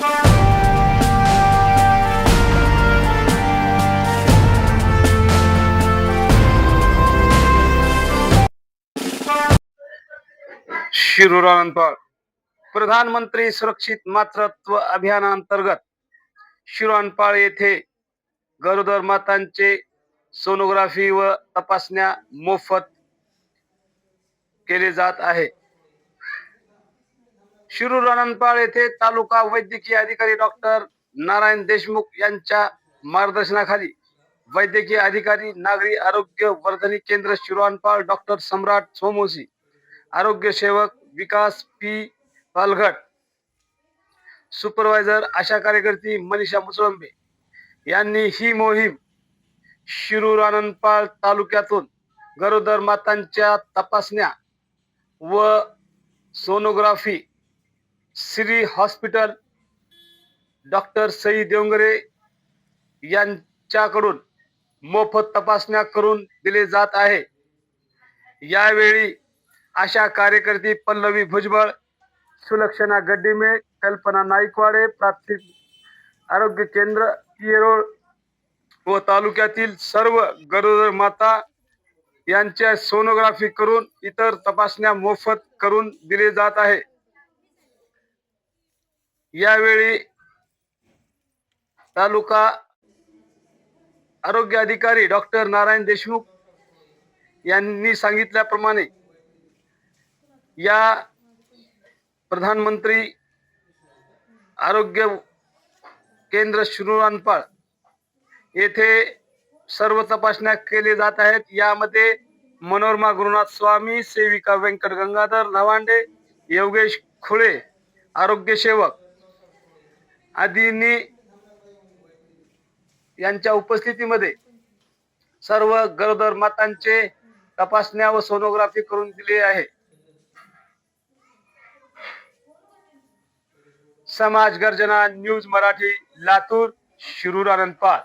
शिरूर प्रधानमंत्री सुरक्षित मातृत्व अभियानांतर्गत शिरोणपाळ येथे गरोदर मातांचे सोनोग्राफी व तपासण्या मोफत केले जात आहे. शिरूर अनंतपाळ येथे तालुका वैद्यकीय अधिकारी डॉक्टर नारायण देशमुख यांच्या मार्गदर्शनाखाली वैद्यकीय अधिकारी नागरी आरोग्य वर्धनी केंद्र शिरोणपाळ डॉक्टर सम्राट सोमोसी आरोग्य सेवक विकास पी. पालघट सुपरवायझर आशा कार्यकर्ती मनीषा मुसळंबे यांनी ही मोहीम शिरूर आनंदपाळ तालुक्यातून गरोदर मातांच्या तपासण्या व sonography Shri hospital doctor Sai Devangare यांच्याकडून मोफत तपासण्या करून दिले जात आहे. यावेळी आशा कार्यकर्ती पल्लवी भुजबळ सुलक्षणा गड्डीमे कल्पना नाईकवाडे प्राथमिक आरोग्य केंद्र येरोळ व तालुक्यातील सर्व गरोदर माता यांच्या सोनोग्राफी करून इतर तपासण्या मोफत करून दिले जात आहे. यावेळी तालुका आरोग्य अधिकारी डॉक्टर नारायण देशमुख यांनी सांगितल्याप्रमाणे या प्रधानमंत्री आरोग्य केंद्र शिरुरानपाळ येथे सर्व तपासण्या केले जात आहेत. यामध्ये मनोरमा गुरुनाथ स्वामी सेविका व्यंकट गंगाधर लवांडे योगेश खुळे आरोग्य सेवक आदींनी यांच्या उपस्थितीमध्ये सर्व गरोदर मातांचे तपासण्या व सोनोग्राफी करून दिली आहे. समाज गर्जना न्यूज मराठी लातूर शिरूर आनंदपाळ